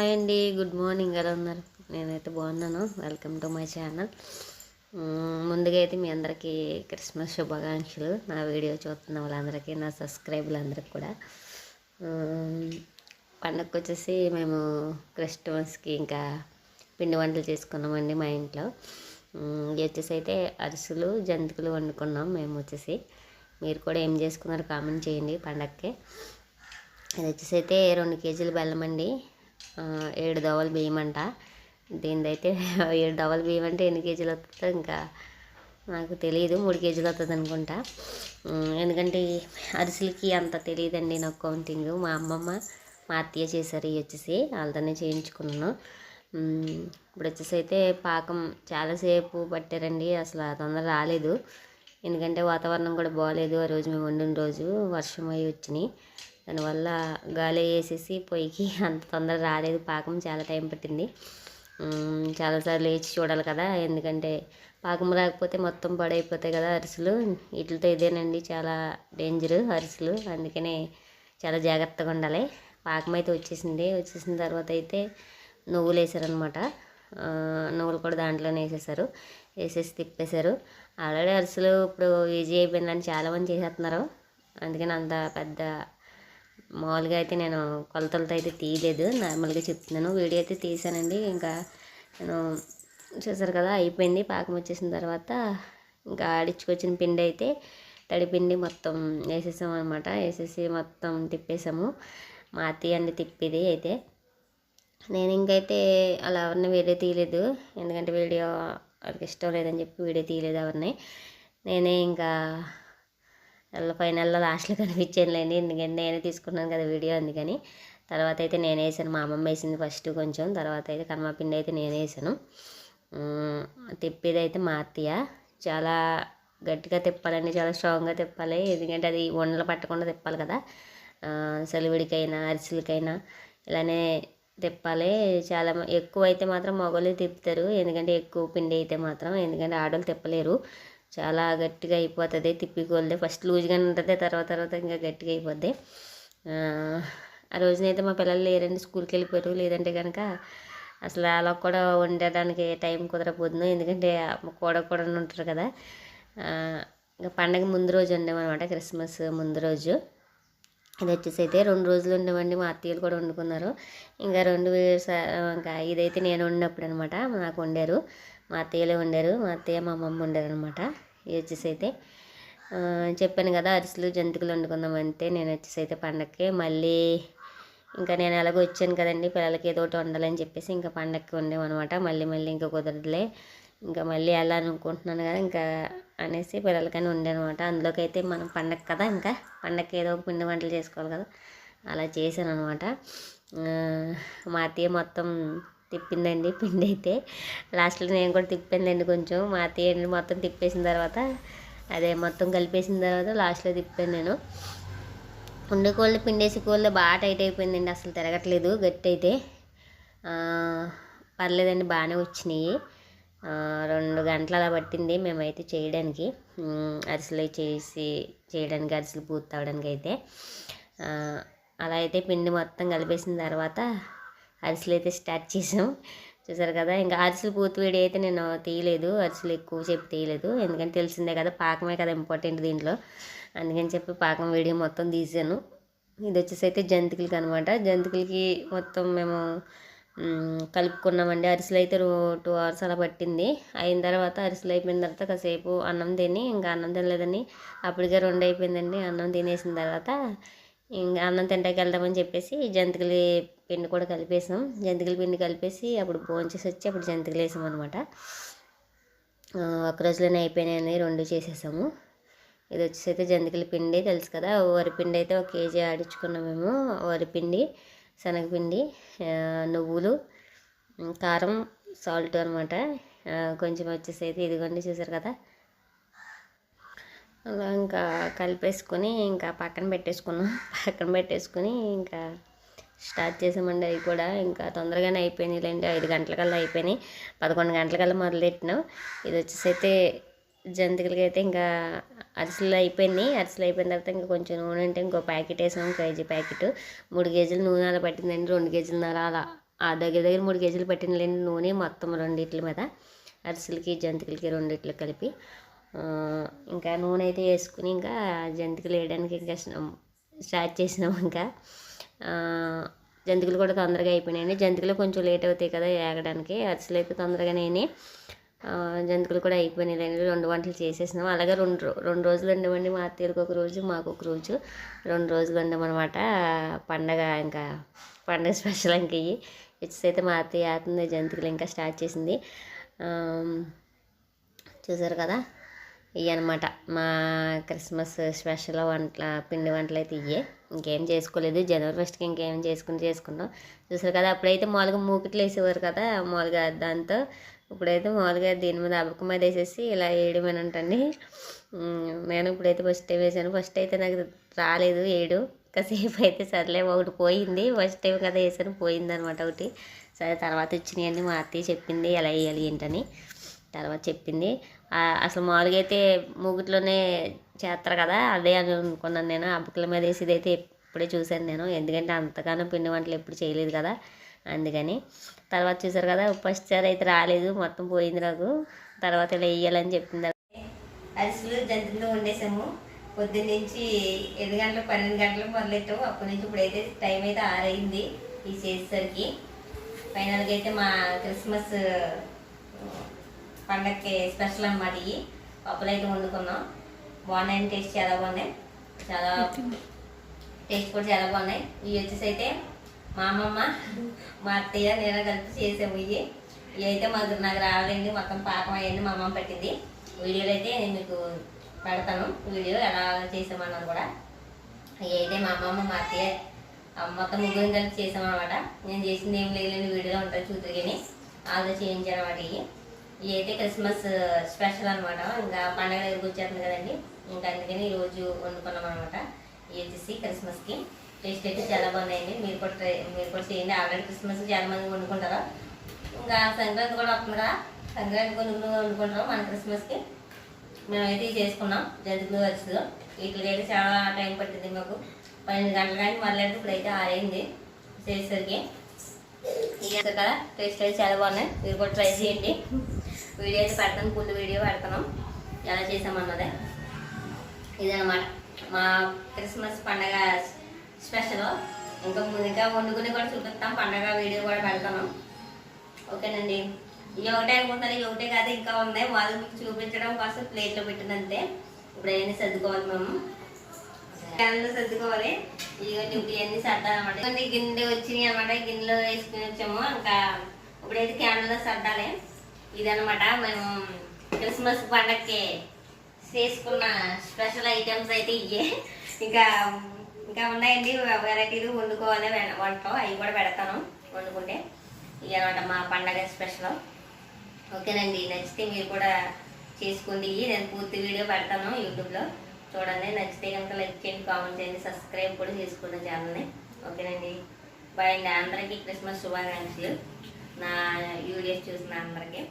Hi అండి. Good morning ఎలా ఉన్నారు? నేనైతే బాగున్నాను. Welcome to my channel. ముందుగా అయితే మీ అందరికీ క్రిస్మస్ శుభాకాంక్షలు. నా వీడియో చూస్తున్న వాళ్ళందరికీ నా సబ్స్క్రైబర్లందరికీ కూడా. పండగకు పండగకి వచ్చేసి మేము క్రిస్టమస్కి ఇంకా పిండి వంటలు చేసుకున్నామండి మా ఇంట్లో. ఇవి వచ్చేసి అయితే అరిసెలు జంతికలు వండుకున్నాం మేము వచ్చేసి. మీరు కూడా ఏం చేసుకున్నారో కామెంట్ చేయండి పండగకి అది వచ్చేసి అయితే రెండు కేజీలు బెల్లం అండి. ఏడు దవల బియ్యం అంట దీనిదైతే ఏడు దవల బియ్యం అంటే ఎన్ని కేజీలు వస్తుందో ఇంకా నాకు తెలియదు మూడు కేజీలు వస్తుంది అనుకుంటా. ఎందుకంటే అరిసెలకి అంత తెలియదండి నాకు కౌంటింగ్. మా అమ్మమ్మ మా అత్తయ్య చేశారు ఇవి వచ్చేసి. వాళ్ళతోనే చేయించుకున్నాను. ఇప్పుడు వచ్చేసి అయితే పాకం చాలాసేపు పట్టారండి. అసలు తొందర రాలేదు. ఎందుకంటే వాతావరణం కూడా బాగాలేదు ఆ రోజు మేము వండిన రోజు వర్షం అయ్యి వచ్చినాయి. దానివల్ల గాలి వేసేసి పొయ్యికి అంత తొందర రాలేదు. పాకం చాలా టైం పట్టింది. చాలాసార్లు లేచి చూడాలి కదా. ఎందుకంటే పాకం రాకపోతే మొత్తం పడైపోతాయి కదా అరిసెలు. వీటితో ఇదేనండి చాలా డేంజర్ అరిసెలు. అందుకనే చాలా జాగ్రత్తగా ఉండాలి. పాకం అయితే వచ్చేసింది. వచ్చేసిన తర్వాత అయితే నువ్వులు వేసారనమాట నువ్వులు కూడా దాంట్లోనే వేసేసారు. వేసేసి తిప్పేశారు. ఆల్రెడీ అరిసెలు ఇప్పుడు ఈజీ అయిపోయిందని చాలామంది చేసేస్తున్నారు. అందుకని అంత పెద్ద మామూలుగా అయితే నేను కొలతలతో అయితే తీయలేదు. నార్మల్గా చెప్తున్నాను. వీడియో అయితే తీసానండి ఇంకా నేను చూసారు కదా అయిపోయింది. పాకం వచ్చేసిన తర్వాత ఇంకా ఆడించుకొచ్చిన పిండి అయితే తడిపిండి మొత్తం వేసేసాం అనమాట వేసేసి మొత్తం తిప్పేసాము. మా అత్తయ్య అండి తిప్పేది అయితే. నేను ఇంకైతే అలా ఎవరిని వీడియో తీయలేదు. ఎందుకంటే వీడియో వాళ్ళకి ఇష్టం లేదని చెప్పి వీడియో తీయలేదు ఎవరిని. నేనే ఇంకా నెల ఫైనల్లో లాస్ట్లో కనిపించానులేండి ఎందుకంటే నేనే తీసుకున్నాను కదా వీడియో అందుకని. తర్వాత అయితే నేను వేసాను. మా అమ్మమ్మ వేసింది ఫస్ట్ కొంచెం. తర్వాత అయితే కర్మపిండి అయితే నేను వేసాను. తిప్పేదైతే తిప్పేది అయితే మా అత్తయ్య. చాలా గట్టిగా తిప్పాలండి. చాలా స్ట్రాంగ్గా తిప్పాలి. ఎందుకంటే అది వండలు పట్టకుండా తిప్పాలి కదా. ఆ, సెలవిడికైనా అరిసెలకైనా ఇలానే తిప్పాలి. చాలా ఎక్కువ అయితే మాత్రం మగవాళ్ళు తిప్పుతారు. ఎందుకంటే ఎక్కువ పిండి అయితే మాత్రం. ఎందుకంటే ఆడవాళ్ళు తిప్పలేరు. చాలా గట్టిగా అయిపోతుంది. తిప్పికొలితే ఫస్ట్ లూజ్గానే ఉంటుంది తర్వాత తర్వాత ఇంకా గట్టిగా అయిపోద్ది. ఆ, రోజునైతే మా పిల్లలు లేరండి స్కూల్కి వెళ్ళిపోయారు. లేదంటే కనుక అసలు అలా కూడా ఉండడానికి టైం కుదరపోతుంది ఎందుకంటే కూడ కూడా ఉంటారు కదా. ఇంకా పండగ ముందు రోజు ఉండేమన్నమాట క్రిస్మస్ ముందు రోజు. ఇది వచ్చేసి అయితే రెండు రోజులు ఉండేవండి మా అత్తయ్యలు కూడా వండుకున్నారు. ఇంకా రెండు ఇంకా ఇదైతే నేను వండినప్పుడు అనమాట నాకు వండారు. మా అత్తయ్యలే ఉండరు మా అత్తయ్య మా అమ్మమ్మ ఉండరు అనమాట ఇది వచ్చేసి అయితే చెప్పాను కదా అరిసెలు జంతికలు వండుకుందాం అంతే నేను వచ్చేసి అయితే పండగకి మళ్ళీ ఇంకా నేను ఎలాగో వచ్చాను కదండి పిల్లలకి ఏదో ఒకటి వండాలని చెప్పేసి ఇంకా పండగకి వండామన్నమాట. మళ్ళీ మళ్ళీ ఇంకా కుదరదులే. ఇంకా మళ్ళీ వెళ్ళాలనుకుంటున్నాను కదా ఇంకా అనేసి పిల్లలకని ఉండేనమాట అందులోకి అయితే మనం పండగ కదా ఇంకా పండగకి ఏదో ఒక పిండి వంటలు చేసుకోవాలి కదా అలా చేశాను అనమాట మా అత్తయ్య మొత్తం తిప్పిందండి పిండి అయితే లాస్ట్లో నేను కూడా తిప్పిందండి కొంచెం. మా అత్తయ్య మొత్తం తిప్పేసిన తర్వాత అదే మొత్తం కలిపేసిన తర్వాత లాస్ట్లో తిప్పాను నేను. ఉండే కోళ్ళు పిండేసి కోళ్ళు బాగా టైట్ అయిపోయిందండి. అసలు తిరగట్లేదు గట్టి అయితే పర్లేదండి బాగానే వచ్చినాయి. రెండు గంటలు అలా పట్టింది మేమైతే చేయడానికి. అరిసెలు చేసి చేయడానికి అరిసెలు పూర్తి అవడానికి అయితే అలా అయితే పిండి మొత్తం కలిపేసిన తర్వాత అరిసెలు అయితే స్టార్ట్ చేసాం. చూసారు కదా ఇంకా అరిసెలు పూర్తి వేడి అయితే నేను తీయలేదు. అరిసెలు ఎక్కువ చెప్పి తీయలేదు. ఎందుకంటే తెలిసిందే కదా పాకమే కదా ఇంపార్టెంట్ దీంట్లో. అందుకని చెప్పి పాకం వేడి మొత్తం తీసాను. ఇది వచ్చేసి అయితే జంతికలకి అనమాట జంతికలకి మొత్తం మేము కలుపుకున్నామండి. అరిసెలు అయితే టూ అవర్స్ అలా పట్టింది. అయిన తర్వాత అరిసెలు అయిపోయిన తర్వాత కాసేపు అన్నం తిని ఇంకా అన్నం తినలేదని అప్పటికే రెండు అయిపోయిందండి. అన్నం తినేసిన తర్వాత ఇంకా అన్నం తింటాకి వెళ్దామని చెప్పేసి జంతికల పిండి కూడా కలిపేసాం. జంతికల పిండి కలిపేసి అప్పుడు భోంచేసి వచ్చి అప్పుడు జంతికలు వేసాం అనమాట ఒక రోజులోనే అయిపోయినాయని రెండు చేసేసాము. ఇది వచ్చేసి అయితే జంతికల పిండి తెలుసు కదా వరిపిండి అయితే ఒక కేజీ ఆడించుకున్నాం మేము. వరిపిండి శనగపిండి నువ్వులు కారం సాల్ట్ అనమాట కొంచెం వచ్చేసి అయితే ఇదిగోండి చూసారు కదా ఇంకా కలిపేసుకొని ఇంకా పక్కన పెట్టేసుకున్నాం. పక్కన పెట్టేసుకుని ఇంకా స్టార్ట్ చేసామండి అవి కూడా. ఇంకా తొందరగానే అయిపోయినాయి లేండి ఐదు గంటలకల్లా అయిపోయినాయి. పదకొండు గంటలకల్లా మొదలెట్టినాం. ఇది వచ్చేసి అయితే జంతికలకి అయితే ఇంకా అరిసెలు అయిపోయినాయి. అరిసెలు అయిపోయిన తర్వాత ఇంకా కొంచెం నూనె అంటే ఇంకో ప్యాకెట్ వేసాం. KG packet. మూడు కేజీలు నూనె అలా పట్టిందండి. రెండు కేజీల నర అలా ఆ దగ్గర దగ్గర మూడు కేజీలు పట్టినలేండి నూనె మొత్తం రెండిట్ల మీద. అరిసెలకి జంతికలకి రెండిట్లు కలిపి. ఇంకా నూనె అయితే వేసుకుని ఇంకా జంతికలు వేయడానికి ఇంకా స్టార్ట్ చేసినాం ఇంకా. జంతికలు కూడా తొందరగా అయిపోయినాయండి. జంతికలు కొంచెం లేట్ అవుతాయి కదా వేగడానికి అరిసెలు అయితే తొందరగానే జంతికలు కూడా అయిపోయినాయి రెండు వంటలు చేసేసినాం. అలాగే రెండు రెండు రోజులు ఉండమండి మా అత్తయ్యకు ఒక రోజు మాకు ఒక రోజు. రెండు రోజులు ఉండమన్నమాట పండగ ఇంకా పండగ స్పెషల్ ఇంక ఇవి ఇచ్చి అయితే మా అత్తయ్య ఆతుంది జంతికలు ఇంకా స్టార్ట్ చేసింది. చూసారు కదా? అనమాట మా క్రిస్మస్ స్పెషల్ వంటల పిండి వంటలు అయితే ఇవే ఇంకేం చేసుకోలేదు. జనవరి ఫస్ట్కి ఇంకేం చేసుకుని చేసుకున్నాం. చూసారు కదా అప్పుడైతే మామూలుగా మూకిట్లు వేసేవారు కదా మామూలుగా దాంతో. ఇప్పుడైతే మామూలుగా దీని మీద అబ్బకం మీద వేసేసి ఇలా వేయడమేనంటండి ఉమ్, నేను ఇప్పుడైతే ఫస్ట్ టైం వేసాను. ఫస్ట్ అయితే నాకు రాలేదు ఏడు కాసేపు అయితే సర్లే ఒకటి పోయింది. ఫస్ట్ టైం కదా వేసాను పోయింది అనమాట ఒకటి. సరే తర్వాత వచ్చినాయండి మా అత్తయ్య చెప్పింది ఎలా వేయాలి ఏంటని. తర్వాత చెప్పింది. అసలు మామూలుగా అయితే మూగిట్లోనే చేస్తారు కదా అదే అని అనుకున్నాను నేను. అబ్బకల మీద వేసి ఇదైతే ఇప్పుడే చూశాను నేను. ఎందుకంటే అంతగానో పిండి వంటలు ఎప్పుడు చేయలేదు కదా అందుకని. తర్వాత చూసారు కదా ఫస్ట్ సారి అయితే రాలేదు మొత్తం పోయింది నాకు. తర్వాత ఇలా వేయాలని చెప్పింది అరిసెలు జంతువులు వండేసాము. పొద్దున్న నుంచి ఎనిమిది గంటలు పన్నెండు గంటలకు మొదలెట్టాము అప్పటి నుంచి ఇప్పుడైతే టైం అయితే ఆరైంది ఈ చేసేసరికి. ఫైనల్గా అయితే మా క్రిస్మస్ పండగకి స్పెషల్ అన్నమాట ఇవి పప్పులు అయితే వండుకున్నాం బాగున్నాయి టేస్ట్ చాలా బాగున్నాయి. చాలా టేస్ట్ కూడా చాలా బాగున్నాయి. ఇవి వచ్చేసి అయితే మా అమ్మమ్మ మా అత్తయ్య నేను కలిపి చేసాము ఇవి ఇవి అయితే మాకు నాకు రావాలండి మొత్తం పాకం అయ్యింది మా అమ్మమ్మ పెట్టింది. వీడియోలో అయితే నేను మీకు పెడతాను. వీడియో ఎలా చేసామన్నది కూడా. ఇవి అయితే మా అమ్మమ్మ మా అత్తయ్య మొత్తం ముగ్గురు కలిపి చేసామన్నమాట. నేను చేసింది ఏం లేదు వీడియోలో ఉంటుంది చూద్దరు కానీ. వాళ్ళతో చేయించాను అనమాట ఇదైతే క్రిస్మస్ స్పెషల్ అనమాట ఇంకా పండగ దగ్గరికి వచ్చేస్తుంది కదండి. ఇంకా అందుకని ఈరోజు రోజు వండుకున్నాం అనమాట ఇది వచ్చేసి క్రిస్మస్కి. టేస్ట్ అయితే చాలా బాగున్నాయండి. మీరు కూడా ట్రై మీరు కూడా చేయండి. ఆల్రెడీ క్రిస్మస్ చాలా మంది వండుకుంటారు. ఇంకా సంక్రాంతి కూడా వస్తుంది కదా. సంక్రాంతి కొన్ని వండుకుంటారు మన క్రిస్మస్కి. మేమైతే ఇవి చేసుకున్నాం. జంతువులు వచ్చులు వీటికి అయితే చాలా టైం పట్టింది మాకు. పన్నెండు గంటల కానీ మళ్ళీ ఇప్పుడైతే ఆరైంది చేసేసరికి. ఇక కదా. టేస్ట్ అయితే చాలా బాగున్నాయి. మీరు కూడా ట్రై చేయండి. వీడియో అయితే పెడతాను ఫుల్ వీడియో పెడతాను ఎలా చేసామన్నదే ఇదనమాట మా క్రిస్మస్ పండగ స్పెషల్. ఇంకా ముందు ఇంకా వండుకుని కూడా చూపిస్తాం పండగ వీడియో కూడా పెడతాను. ఓకేనండి. ఈ ఒకటే అనుకుంటారు ఇది ఒకటే కాదు ఇంకా ఉన్నాయి. వాళ్ళు మీకు చూపించడం కోసం ప్లేట్లో పెట్టినంతే ఇప్పుడు అవన్నీ సర్దుకోవాలి మేము క్యాన్లో సర్దుకోవాలి. ఇదిగోండి ఇప్పుడు ఇవన్నీ సర్దాలన్నమాట. కొన్ని గిన్నె వచ్చినాయి అనమాట గిన్నెలో వేసుకుని వచ్చాము. ఇంకా ఇప్పుడైతే క్యాన్లో సర్దాలి. ఇదనమాట మేము క్రిస్మస్ పండగకి చేసుకున్న స్పెషల్ ఐటమ్స్ అయితే ఇవే ఇంకా ఇంకా ఉన్నాయండి వెరైటీలు వండుకోవాలి వంట అవి కూడా పెడతాను వండుకుంటే. ఇవి అనమాట మా పండగ స్పెషల్. ఓకేనండి నచ్చితే మీరు కూడా చేసుకోండి నేను పూర్తి వీడియో పెడతాను యూట్యూబ్లో. చూడండి నచ్చితే కనుక లైక్ చేయండి కామెంట్ చేయండి సబ్స్క్రైబ్ కూడా చేసుకున్న ఛానల్ని. ఓకేనండి బాయ్ అండి. అందరికీ క్రిస్మస్ శుభాకాంక్షలు. నా వీడియోస్ చూసిన అందరికీ.